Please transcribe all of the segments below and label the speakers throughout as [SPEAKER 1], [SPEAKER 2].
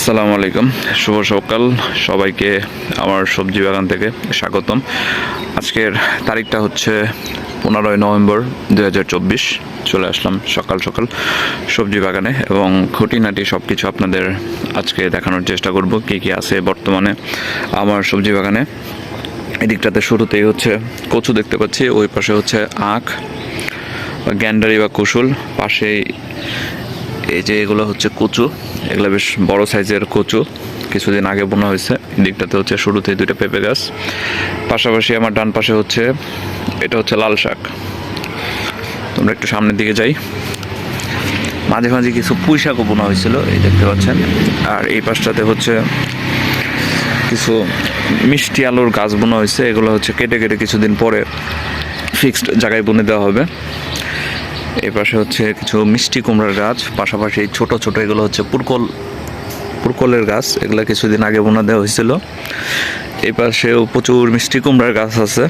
[SPEAKER 1] আসসালামু আলাইকুম। শুভ সকাল। সবাইকে আমার সবজি বাগান থেকে স্বাগতম। আজকের তারিখটা হচ্ছে পনেরোই নভেম্বর দু হাজার চব্বিশ। চলে আসলাম সকাল সকাল সবজি বাগানে এবং খুঁটিনাটি সব কিছু আপনাদের আজকে দেখানোর চেষ্টা করব, কী কী আছে বর্তমানে আমার সবজি বাগানে। এদিকটাতে শুরুতেই হচ্ছে কচু দেখতে পাচ্ছি, ওই পাশে হচ্ছে আখ, গ্যান্ডারি বা কুশুল পাশেই এই যে এগুলো হচ্ছে কচু, এগুলো বেশ বড় সাইজের কচু। কিছুদিন আগে বোনা হয়েছে দিকটাতে হচ্ছে শুরুতে দুইটা পেঁপে গাছ। পাশাপাশি আমার ডান পাশে হচ্ছে, এটা হচ্ছে লাল শাক। তোমরা একটু সামনের দিকে যাই। মাঝে মাঝে কিছু পুঁই শাকও বোনা হয়েছিল, এই দেখতে পাচ্ছেন। আর এই পাশটাতে হচ্ছে কিছু মিষ্টি আলুর গাছ বোনা হয়েছে, এগুলো হচ্ছে কেটে কেটে কিছুদিন পরে ফিক্সড জায়গায় বুনে দেওয়া হবে। এই পাশে হচ্ছে কিছু মিষ্টি কুমড়ার গাছ, পাশাপাশি ছোট ছোট এগুলো হচ্ছে পুরকল, পুরকলের গাছ, এগুলো কিছুদিন আগে বোনা দেওয়া হয়েছিল। এই পাশেও প্রচুর মিষ্টি কুমড়ার গাছ আছে,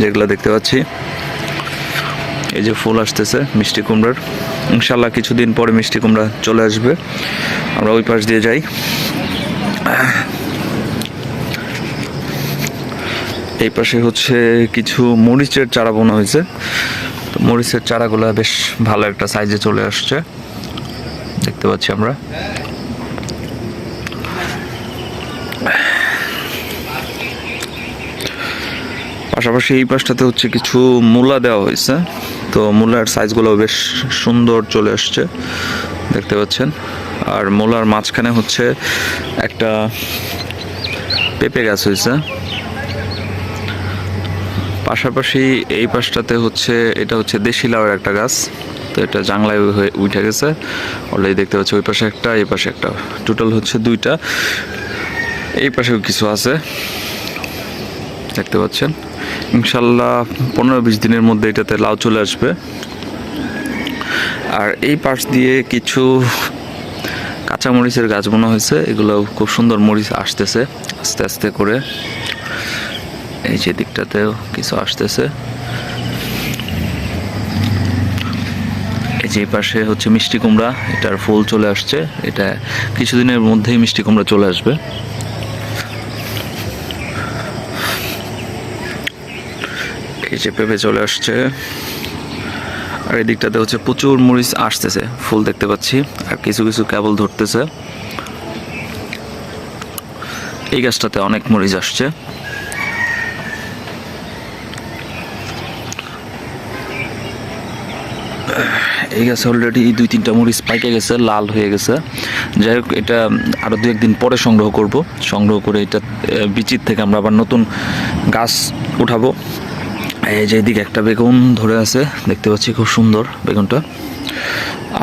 [SPEAKER 1] যেগুলো দেখতে পাচ্ছি। এই যে ফুল আসতেছে মিষ্টি কুমড়ার। ইনশাল্লাহ কিছুদিন পরে মিষ্টি কুমড়া চলে আসবে। আমরা ওই পাশ দিয়ে যাই। এই পাশে হচ্ছে কিছু মরিচের চারা বোনা হয়েছে। তো মরিচের চারাগুলো বেশ ভালো একটা সাইজে চলে আসছে। দেখতে পাচ্ছি আমরা। পাশাপাশি এই পাশটাতে হচ্ছে কিছু মূলা দেওয়া হয়েছে। তো মূলার সাইজগুলো বেশ সুন্দর চলে আসছে, দেখতে পাচ্ছেন। আর মূলার মাঝখানে হচ্ছে একটা পেঁপে গাছ হয়েছে। পাশাপাশি এই পাশটাতে হচ্ছে, এটা হচ্ছে দেশি লাউয়ের একটা গাছ। তো এটা জাংলায় হয়ে উঠে গেছে। অলরেডি দেখতে পাচ্ছি ওই পাশে একটা, এই পাশে একটা। টোটাল হচ্ছে দুইটা। এই পাশেও কিছু আছে। দেখতে পাচ্ছেন? ইনশাল্লাহ পনেরো বিশ দিনের মধ্যে এটাতে লাউ চলে আসবে। আর এই পাশ দিয়ে কিছু কাঁচা মরিচের গাছ বোনা হয়েছে। এগুলো খুব সুন্দর মরিচ আসতেছে, আস্তে আস্তে করে। এই যে দিকটাতেও কিছু আসতেছে। এই যে পাশে হচ্ছে মিষ্টি কুমড়া, এটার ফুল চলে আসছে। এটা কিছুদিনের মধ্যেই মিষ্টি কুমড়া চলে আসবে। এই যে পেঁপে চলে আসছে। আর এই দিকটাতে হচ্ছে প্রচুর মরিচ আসতেছে, ফুল দেখতে পাচ্ছি, আর কিছু কিছু কেবল ধরতেছে। এই গাছটাতে অনেক মরিচ আসছে। এই গাছে অলরেডি দুই, তিনটা মরিচ পাইকে গেছে, লাল হয়ে গেছে। যাই হোক, এটা আরও দু একদিন পরে সংগ্রহ করব। সংগ্রহ করে এটা বিচির থেকে আমরা আবার নতুন গাছ উঠাবো। এই যে এদিকে একটা বেগুন ধরে আছে, দেখতে পাচ্ছি খুব সুন্দর বেগুনটা।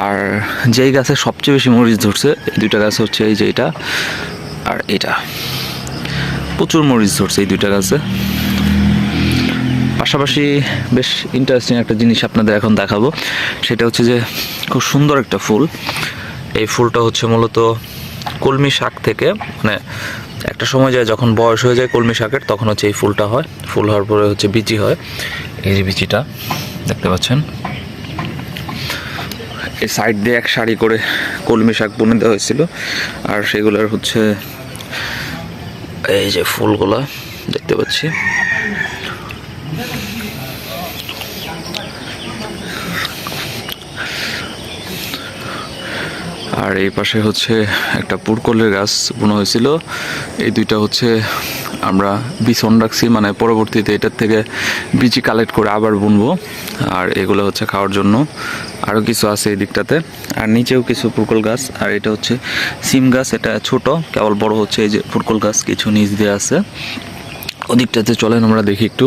[SPEAKER 1] আর যেই গাছে সবচেয়ে বেশি মরিচ ধরছে, এই দুইটা গাছ হচ্ছে এই যে এটা আর এটা। প্রচুর মরিচ ধরছে এই দুইটা গাছে। পাশাপাশি বেশ ইন্টারেস্টিং একটা জিনিস আপনাদের এখন দেখাবো। সেটা হচ্ছে যে খুব সুন্দর একটা ফুল। এই ফুলটা হচ্ছে মূলত কলমি শাক থেকে মানে একটা সময় যায় যখন বয়স হয়ে যায় কলমি শাকের, তখন হচ্ছে এই ফুলটা হয়। ফুল হওয়ার পরে হচ্ছে বিচি হয়। এই যে বিচিটা, দেখতে পাচ্ছেন? এই সাইড দিয়ে এক সারি করে কলমি শাক বুনে দেওয়া হয়েছিল। আর সেগুলোর হচ্ছে এই যে ফুলগুলা, দেখতে পাচ্ছি। আর এই পাশে হচ্ছে একটা পুরকলের গাছ বোনা হয়েছিল। এই দুইটা হচ্ছে আমরা বিছন রাখছি মানে পরবর্তীতে এটার থেকে বিচি কালেক্ট করে আবার বুনবো। আর এগুলো হচ্ছে খাওয়ার জন্য। আরও কিছু আছে এই দিকটাতে। আর নিচেও কিছু পুরকল গাছ। আর এটা হচ্ছে সিম গাছ, এটা ছোট, কেবল বড় হচ্ছে এই যে পুরকল গাছ কিছু নিচ দিয়ে আছে। ওদিকটাতে চলেন আমরা দেখি একটু।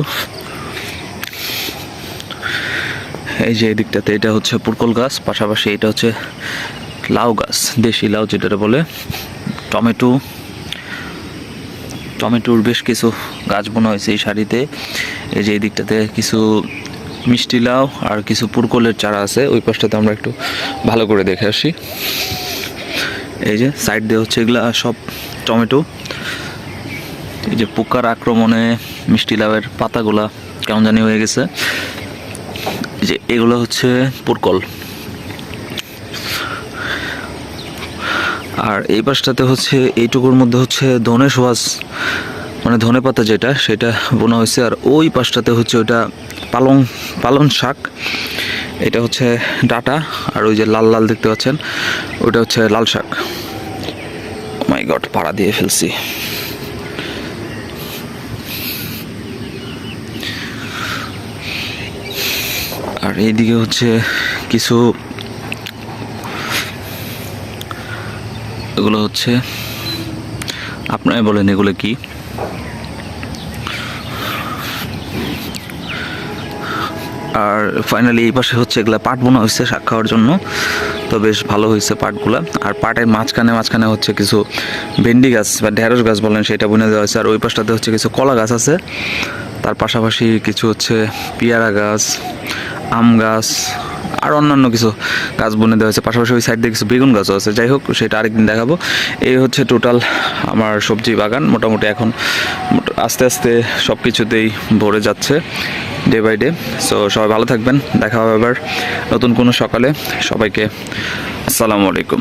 [SPEAKER 1] এই যে এই দিকটাতে এটা হচ্ছে পুরকল গাছ, পাশাপাশি এটা হচ্ছে লাউ গাছ, দেশি লাউ যেটা বলে, টমেটো। টমেটোর বেশ কিছু গাছ বোনা হয়েছে এই শাড়িতে। এই যে এই দিকটাতে কিছু মিষ্টি লাউ আর কিছু পুরকলের চারা আছে, ওই পাশটাতে আমরা একটু ভালো করে দেখে আসি। এই যে সাইড দিয়ে হচ্ছে এগুলা সব টমেটো। এই যে পোকার আক্রমণে মিষ্টি লাউয়ের পাতাগুলা কেমন জানি হয়ে গেছে। যে এগুলো হচ্ছে পুরকল।
[SPEAKER 2] আর এই পাশটাতে হচ্ছে, এইটুকুর মধ্যে হচ্ছে ধনে সোয়াস মানে ধনে পাতা যেটা, সেটা বোনা হয়েছে। আর ওই পাশটাতে হচ্ছে ওইটা পালং পালং শাক, এটা হচ্ছে ডাটা, আর ওই যে লাল লাল দেখতে পাচ্ছেন, ওটা হচ্ছে লাল শাক। মাই গড পাড়া দিয়ে ফেলছি। আর এইদিকে হচ্ছে কিছু এগুলো হচ্ছে, আপনারাই বলেন এগুলো কি? আর ফাইনালি এই পাশে হচ্ছে এগুলা পাট বোনা হয়েছে শাক খাওয়ার জন্য। তো বেশ ভালো হয়েছে পাটগুলা। আর পাটের মাঝখানে মাঝখানে হচ্ছে কিছু ভেন্ডি গাছ বা ঢেঁড়স গাছ বলেন, সেটা বুনে দেওয়া হয়েছে। আর ওই পাশটাতে হচ্ছে কিছু কলা গাছ আছে। তার পাশাপাশি কিছু হচ্ছে পেয়ারা গাছ, আম গাছ আর অন্যান্য কিছু গাছ বুনে দেওয়া হয়েছে। পাশাপাশি ওই সাইড দিয়ে কিছু বেগুন গাছও আছে। যাই হোক, সেটা আরেকদিন দেখাবো। এই হচ্ছে টোটাল আমার সবজি বাগান। মোটামুটি এখন আস্তে আস্তে সব কিছুতেই ভরে যাচ্ছে ডে বাই ডে সো সবাই ভালো থাকবেন। দেখা হবে আবার নতুন কোনো সকালে। সবাইকে আসসালামু আলাইকুম।